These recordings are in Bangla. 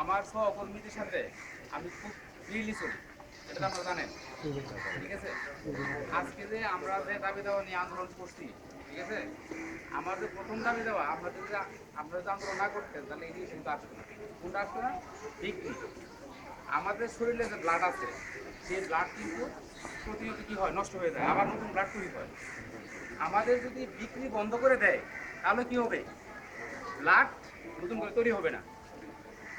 আমার সাথে আমি খুব জানেন। ঠিক আছে? আজকে যে আমরা যে দাবি দেওয়া নিয়ে আন্দোলন করছি, ঠিক আছে? আমার যে প্রথম দাবি দেওয়া, আমরা যদি আমরা যদি আন্দোলন না করতেন তাহলে এই কিন্তু আসতো না। কোনটা না? বিক্রি আমাদের শরীরে যে ব্লাড আছে, সেই ব্লাড কিন্তু প্রতিনিয়ত কি হয়? নষ্ট হয়ে যায়, আবার নতুন ব্লাড তৈরি হয়। আমাদের যদি বিক্রি বন্ধ করে দেয়, তাহলে কি হবে? ব্লাড নতুন করে তৈরি হবে না।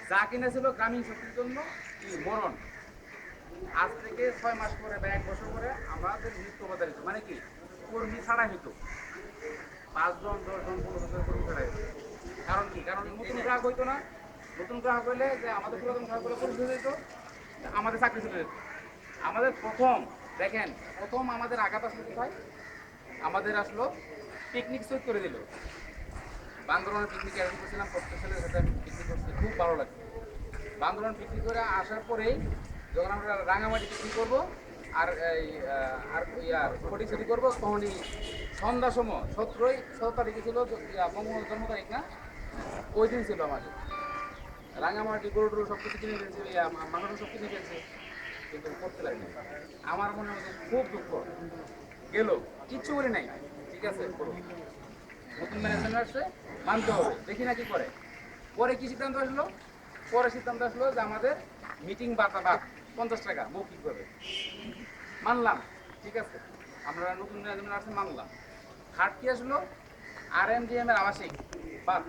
যা কিনেছিল গ্রামীণ শক্তির জন্য মরণ। আজ থেকে ছয় মাস পরে বা এক বছর পরে আমাদের মৃত্যু অবতারিত মানে কি? কর্মী ছাড়া হইতো পাঁচজন, দশজন, পনেরো জন কর্মী ছাড়া কারণ কি? কারণ নতুন গ্রাহক হইতো না। নতুন গ্রাহক হইলে যে আমাদের পুরাতন গ্রাহক হলে পরিচয় হইতো আমাদের চাকরি চলে যেত। আমাদের প্রথম, দেখেন, প্রথম আমাদের আঘাত আসলো কোথায় আমাদের আসলো পিকনিক সেট করে দিল। বান্দরবানের পিকনিক অ্যারেঞ্জ করছিলাম প্রত্যেক ছেলের সাথে আমি পিকনিক করছি, খুব ভালো লাগে বান্দরবান পিকনিক করে আসার পরেই যখন আমরা রাঙামাটি পিকনিক করব, আর এই আর ইয়ার ফটি ছুটি করব, তখনই সন্ধ্যার সময়, সতেরোই, সতেরো তারিখে ছিল বঙ্গবন্ধুর জন্ম তারিখ না? ওই দিন ছিল আমাদের। রাঙামাটি গরু সব কিছু কিনে ফেলছে মাংস সব কিনে ফেলছে, কিন্তু করতে লাগে আমার মনে হচ্ছে খুব দুঃখ। গেল। কিচ্ছু বলি নাই। ঠিক আছে নতুন ম্যানেজমেন্ট আসছে, মানতে হবে। দেখি না কি করে। পরে কি সিদ্ধান্ত আসলো? পরে সিদ্ধান্ত আসলো যে আমাদের মিটিং বাতা বাদ পঞ্চাশ টাকা মৌখিকভাবে মানলাম, ঠিক আছে। আমরা নতুন ম্যানেজমেন্ট আসছে, মানলাম। থার্ড কি আসলো আর এম ডি এম এর আবাসিক বাদ